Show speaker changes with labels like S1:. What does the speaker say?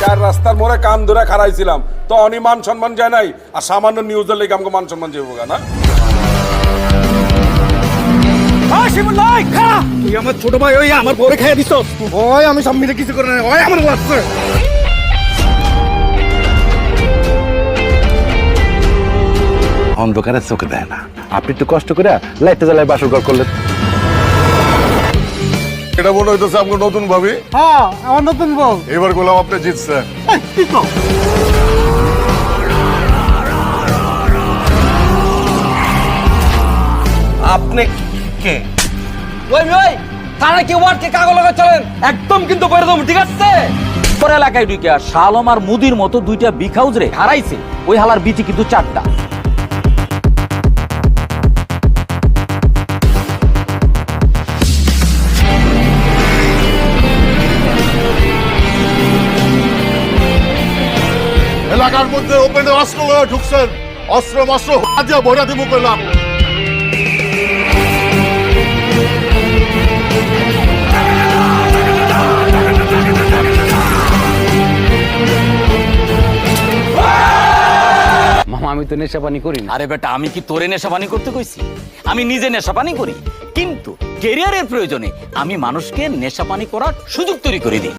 S1: চার রাস্তার মোড়ে কান ধরে খারাইছিলাম তো অনি মান সম্মান যায় নাই আর সামান্য নিউজের লেগে আমাকে মান সম্মান যাব না?
S2: তুই আমার ছোট ভাই ওই আমার বউরে খাইয়া দিছ। ওই আমি সব মিলে কিছু করে না ওই আমার লাগছে
S3: অন্ধকারে চোখে দেয় না। আপনি একটু কষ্ট করে লাইটটা জ্বালায় বাসর ঘর করলেন।
S1: এটা মনে হইতেছে আমাকে নতুন ভাবি?
S2: হ্যাঁ আমার নতুন বউ।
S1: এবার গোলাম আপনি জিতছে
S2: কি?
S4: আপনি কে? ওই ওই তারা কি ওয়ার্ডকে কাগজ লাগা চলেন? একদম কিন্তু করে দেবো ঠিক আছে? পরে এলাকায় ঢুকে আর শালম আর মুদির মতো দুইটা বিখাউজ রে হারাইছে। ওই হালার বিটি কিন্তু চারটা।
S5: এলাকার মধ্যে ওপেনে অস্ত্র ঢুকছেন। অস্ত্র মস্ত্র হাতিয়া ভরা দিব করলাম
S6: মামা আমি তো নেশা পানি করি না।
S4: আরে বেটা আমি কি তোরে নেশাপানি করতে কইছি? আমি নিজে নেশাপানি করি কিন্তু কেরিয়ারের প্রয়োজনে আমি মানুষকে নেশাপানি করার সুযোগ তৈরি করে দিই।